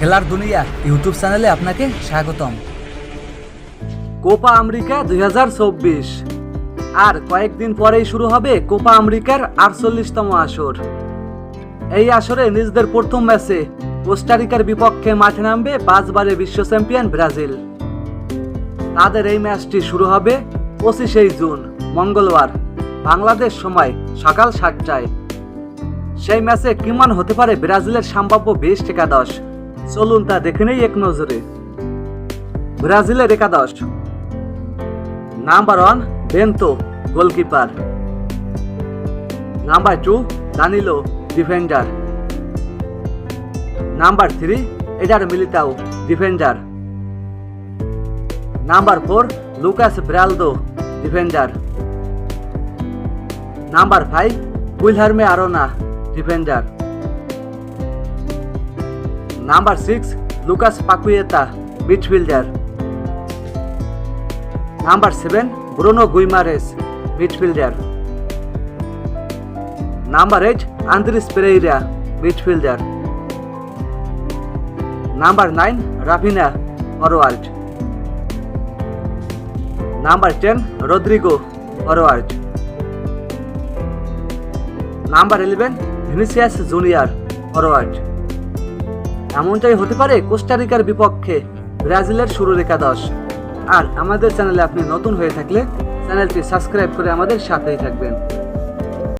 খেলার দুনিয়া ইউটিউব চ্যানেলে আপনাকে স্বাগতম। কোপা আমেরিকা দুই আর কয়েকদিন পরেই শুরু হবে কোপা আমেরিকার আটচল্লিশতম আসর। এই আসরে নিজেদের প্রথম ম্যাচে কোস্টারিকার বিপক্ষে মাঠে নামবে পাঁচবারে বিশ্ব চ্যাম্পিয়ন ব্রাজিল। তাদের এই ম্যাচটি শুরু হবে পঁচিশেই জুন, মঙ্গলবার, বাংলাদেশ সময় সকাল সাতটায়। সেই ম্যাচে কিমান হতে পারে ব্রাজিলের সম্ভাব্য বেস্ট একাদশ? চলুন তা দেখে নেই এক নজরে। ব্রাজিলের একাদশ। Number one Bento goalkeeper number two Danilo defender number three Eder Militao defender number four Lucas Beraldo defender number five Guilherme Arana defender number six, Lucas Paqueta, midfielder. Number seven, Bruno Guimaraes, midfielder. Number eight, Andreas Pereira, midfielder. Number nine, Raphinha forward number ten, Rodrygo forward number eleven, Vinicius Junior forward এমনটাই হতে পারে কোস্টারিকার বিপক্ষে ব্রাজিলের শুরুর একাদশ আর আমাদের চ্যানেলে আপনি নতুন হয়ে থাকলে চ্যানেলটি সাবস্ক্রাইব করে আমাদের সাথেই থাকবেন।